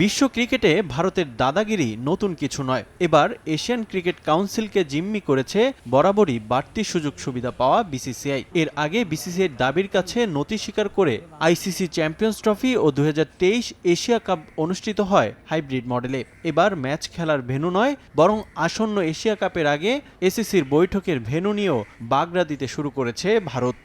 বিশ্ব ক্রিকেটে ভারতের দাদাগিরি নতুন কিছু নয়। এবার এশিয়ান ক্রিকেট কাউন্সিলকে জিম্মি করেছে বরাবরই বাড়তি সুযোগ সুবিধা পাওয়া বিসিসিআই। এর আগে বিসিসিআইয়ের দাবির কাছে নতি স্বীকার করে আইসিসি চ্যাম্পিয়ন্স ট্রফি ও দু হাজার তেইশ এশিয়া কাপ অনুষ্ঠিত হয় হাইব্রিড মডেলে। এবার ম্যাচ খেলার ভেন্যু নয়, বরং আসন্ন এশিয়া কাপের আগে এসিসির বৈঠকের ভেন্যু নিয়েও বাগড়া দিতে শুরু করেছে ভারত।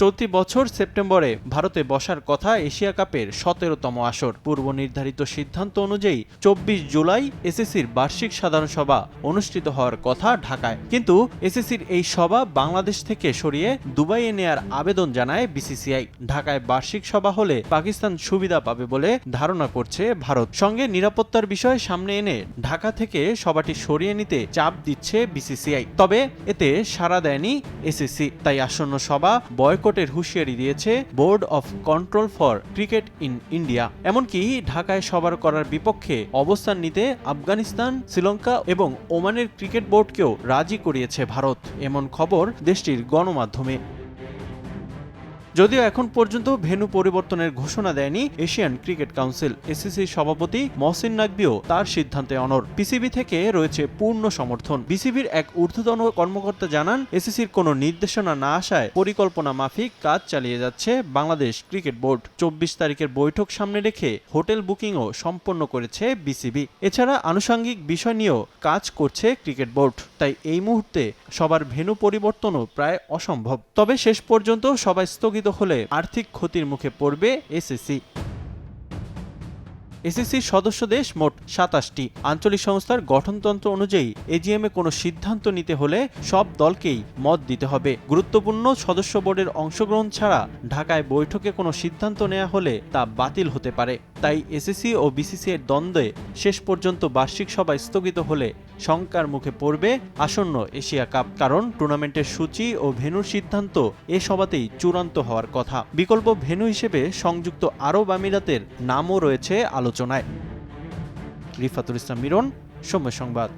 চলতি বছর সেপ্টেম্বরে ভারতে বসার কথা এশিয়া কাপের সতেরোতম আসর। পূর্ব নির্ধারিত সিদ্ধান্ত অনুযায়ী চব্বিশ জুলাই এসএসসির বার্ষিক সাধারণ সভা অনুষ্ঠিত হওয়ার কথা ঢাকায়। কিন্তু এসএসসির এই সভা বাংলাদেশ থেকে সরিয়ে দুবাইয়ে নেয়ার আবেদন জানায় বিসিসিআই। ঢাকায় বার্ষিক সভা হলে পাকিস্তান সুবিধা পাবে বলে ধারণা করছে ভারত। সঙ্গে নিরাপত্তার বিষয় সামনে এনে ঢাকা থেকে সভাটি সরিয়ে নিতে চাপ দিচ্ছে বিসিসিআই। তবে এতে সাড়া দেয়নি এসএসসি। তাই আসন্ন সভা বয়কটের হুঁশিয়ারি দিয়েছে Board of Control for Cricket in India. এমনকি ঢাকায় সবার করার বিপক্ষে অবস্থান নিতে আফগানিস্তান, শ্রীলঙ্কা এবং ওমানের ক্রিকেট বোর্ডকেও রাজি করিয়েছে ভারত। এমন খবর দেশটির গণমাধ্যমে। যদিও এখন পর্যন্ত ভেন্যু পরিবর্তনের ঘোষণা দেয়নি এশিয়ান ক্রিকেট কাউন্সিল। এসিসির সভাপতি মহসিন নাকবিও তার সিদ্ধান্তে অনর পিসিবি থেকে রয়েছে পূর্ণ সমর্থন। বিসিবির এক ঊর্ধ্বতন কর্মকর্তা জানান, এসিসির কোনো নির্দেশনা না আসায় পরিকল্পনা মাফিক কাজ চালিয়ে যাচ্ছে বাংলাদেশ ক্রিকেট বোর্ড। চব্বিশ তারিখের বৈঠক সামনে রেখে হোটেল বুকিংও সম্পন্ন করেছে বিসিবি। এছাড়া আনুষঙ্গিক বিষয় নিয়েও কাজ করছে ক্রিকেট বোর্ড। তাই এই মুহূর্তে সবার ভেন্যু পরিবর্তনও প্রায় অসম্ভব। তবে শেষ পর্যন্ত সবাই স্থগিত হলে আর্থিক ক্ষতির মুখে পড়বে এসএসসি এসিসির সদস্য দেশ মোট সাতাশটি। আঞ্চলিক সংস্থার গঠনতন্ত্র অনুযায়ী এজিএমে কোনো সিদ্ধান্ত নিতে হলে সব দলকেই মত দিতে হবে। গুরুত্বপূর্ণ সদস্য বোর্ডের অংশগ্রহণ ছাড়া ঢাকায় বৈঠকে কোনো সিদ্ধান্ত নেওয়া হলে তা বাতিল হতে পারে। তাই এসএসসি ও বিসিসি এর দ্বন্দ্বে শেষ পর্যন্ত বার্ষিক সভা স্থগিত হলে শঙ্কার মুখে পড়বে আসন্ন এশিয়া কাপ। কারণ টুর্নামেন্টের সূচি ও ভেনুর সিদ্ধান্ত এ সভাতেই চূড়ান্ত হওয়ার কথা। বিকল্প ভেনু হিসেবে সংযুক্ত আরব আমিরাতের নামও রয়েছে আলোচনায়। রিফাতুল ইসলাম মিরন, সময় সংবাদ।